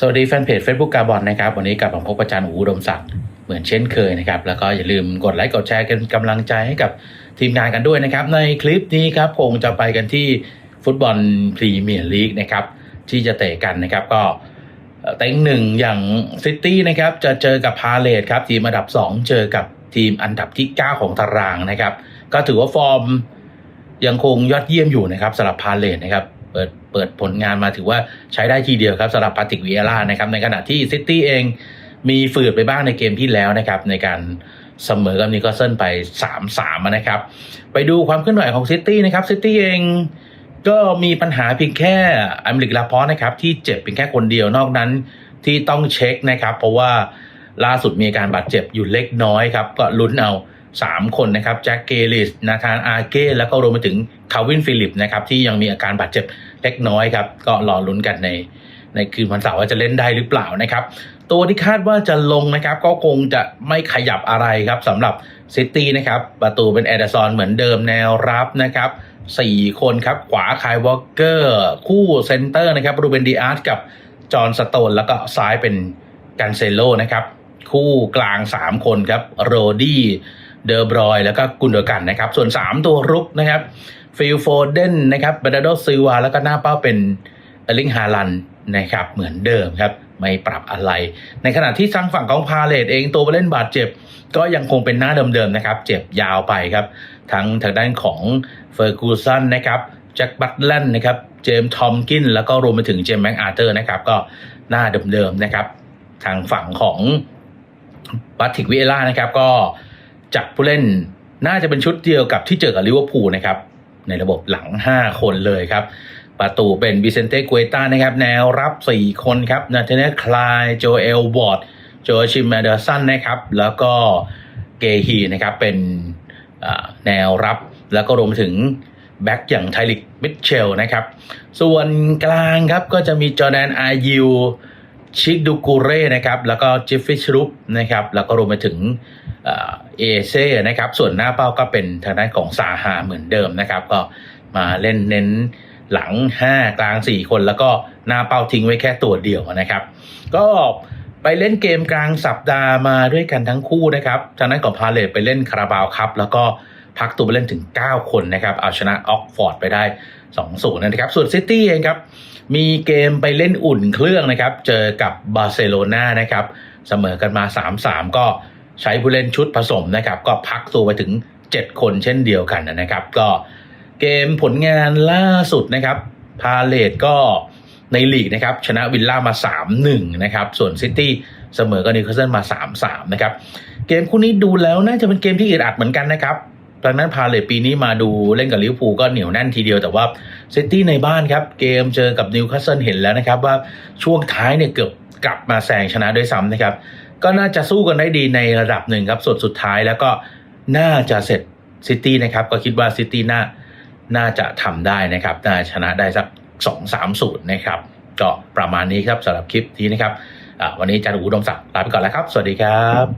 สวัสดีแฟนเพจ Facebook กาบอลนะครับ วันนี้กลับมาพบอาจารย์อูอุดมศักดิ์เหมือนเช่นเคยนะครับ แล้วก็อย่าลืมกดไลค์กดแชร์กันกำลังใจให้กับทีมงานกันด้วยนะครับ ในคลิปนี้ครับคงจะไปกันที่ฟุตบอลพรีเมียร์ลีกนะครับที่จะเตะกันนะครับก็เอ่อเต็งหนึ่งอย่างซิตี้นะครับจะเจอกับพาเลตครับทีมอันดับ 2 เจอกับทีมอันดับที่ 9 ของตารางนะครับ ก็ถือว่าฟอร์มยังคงยอดเยี่ยมอยู่นะครับสำหรับพาเลตนะครับ เปิดเปิดผลงานมาถือว่าใช้ได้ทีเดียวครับสำหรับปาติกวิเอล่านะครับในขณะที่ซิตี้เองมีฝืดไปบ้างในเกมที่แล้วนะครับในการเสมอกับนิวคาสเซิลไป 3-3นะครับ ไปดูความเคลื่อนไหวของซิตี้นะครับซิตี้เองก็มีปัญหาเพียงแค่อัมริกลาพอสนะครับที่เจ็บเพียงแค่คนเดียวนอกนั้นที่ต้องเช็คนะครับ เพราะว่าล่าสุดมีอาการบาดเจ็บอยู่เล็กน้อยครับ ก็ลุ้นเอา 3 คนนะครับแจ็คเกลิสนาธานอาเก้แล้วก็รวมไปถึงคาวินฟิลิปนะครับที่ยังมีอาการบาดเจ็บเล็กน้อยครับก็รอลุ้นกันในในคืนวันเสาร์ว่าจะเล่นได้หรือเปล่านะครับ ตัวที่คาดว่าจะลงนะครับ ก็คงจะไม่ขยับอะไรครับสำหรับซิตี้นะครับ ประตูเป็นแอดซอนเหมือนเดิมแนวรับนะครับ4คนครับ ขวาคายวอลเกอร์ คู่เซนเตอร์นะครับรูเบนดีอาร์ตกับจอห์นสโตน แล้วก็ซ้ายเป็นกันเซโลนะครับ คู่กลาง 3 คนครับโรดี้ เดอร์บรอยแล้วก็กุนเดอร์กันนะครับ ส่วน 3 ตัวรุกนะครับฟิลโฟเดนนะครับเบรดโดซิวาแล้วก็หน้าเป้าเป็นเอลิงฮาลันนะครับเหมือนเดิมครับไม่ปรับอะไร ในขณะที่ทางฝั่งของพาเลตเองตัวผู้เล่นบาดเจ็บ ก็ยังคงเป็นหน้าเดิมๆนะครับ เจ็บยาวไปครับ ทั้งทางด้านของเฟอร์กูสันนะครับแจ็คบัตแลนนะครับเจมส์ทอมกิน แล้วก็รวมไปถึงเจมส์แม็กอาร์เตอร์นะครับก็หน้าเดิมๆนะครับ ทางฝั่งของบัตติกวิเอล่านะครับก็ จัดผู้เล่นน่าจะเป็นชุดเดียวกับที่เจอกับลิเวอร์พูลนะครับ ในระบบหลัง 5 คนเลยครับ ประตูเป็นวิเซนเต้ก u เต a นะครับ แนวรับ 4 คนครับนาเธเนคลายโจเอลวอร์ดโจชิมแมเดอร์สันนะครับ แล้วก็เกฮีนะครับเป็นแนวรับแล้วก็รวมถึงแบ็กอย่างไทลิกมิทเชลนะครับ ส่วนกลางครับก็จะมีจอแดนอายิว ชิกดูกูเร่นะครับแล้วก็จิฟฟิชรุปนะครับแล้วก็รวมไปถึงเอเซ่นะครับส่วนหน้าเป้าก็เป็นทางด้านของซาฮาเหมือนเดิมนะครับ ก็มาเล่นเน้นหลัง 5 กลาง 4 คนแล้วก็หน้าเป้าทิ้งไว้แค่ตัวเดียวนะครับ ก็ไปเล่นเกมกลางสัปดาห์มาด้วยกันทั้งคู่นะครับทางด้านของพาเลตไปเล่นคาราบาวครับแล้วก็ พักตัวไปเล่นถึง 9 คนนะครับเอาชนะออกฟอร์ดไปได้2-0นะครับ ส่วนซิตี้เองครับ มีเกมไปเล่นอุ่นเครื่องนะครับ เจอกับบาร์เซโลนานะครับ เสมอกันมา 3-3 ก็ใช้ผู้เล่นชุดผสมนะครับ ก็พักตัวไปถึง 7 คนเช่นเดียวกันนะครับ ก็เกมผลงานล่าสุดนะครับ พาเลตก็ในลีกนะครับ ชนะวิลล่ามา 3-1 นะครับ ส่วนซิตี้เสมอกับนิวคาสเซิลมา 3-3 นะครับ เกมคู่นี้ดูแล้วน่าจะเป็นเกมที่อึดอัดเหมือนกันนะครับ ดังนั้นพาเลตปีนี้มาดูเล่นกับลิเวอร์พูลก็เหนียวแน่นทีเดียวแต่ว่าซิตี้ในบ้านครับเกมเจอกับนิวคาสเซิลเห็นแล้วนะครับว่าช่วงท้ายเนี่ยเกือบกลับมาแซงชนะด้วยซ้ำนะครับ ก็น่าจะสู้กันได้ดีในระดับหนึ่งครับส่วนสุดท้ายแล้วก็น่าจะเสร็จซิตี้นะครับก็คิดว่าซิตี้น่าน่าจะทำได้นะครับน่าชนะได้สักสองสามศูนย์นะครับก็ประมาณนี้ครับสำหรับคลิปนี้นะครับวันนี้อาจารย์อูดมศักดิ์ลาไปก่อนแล้วครับ สวัสดีครับ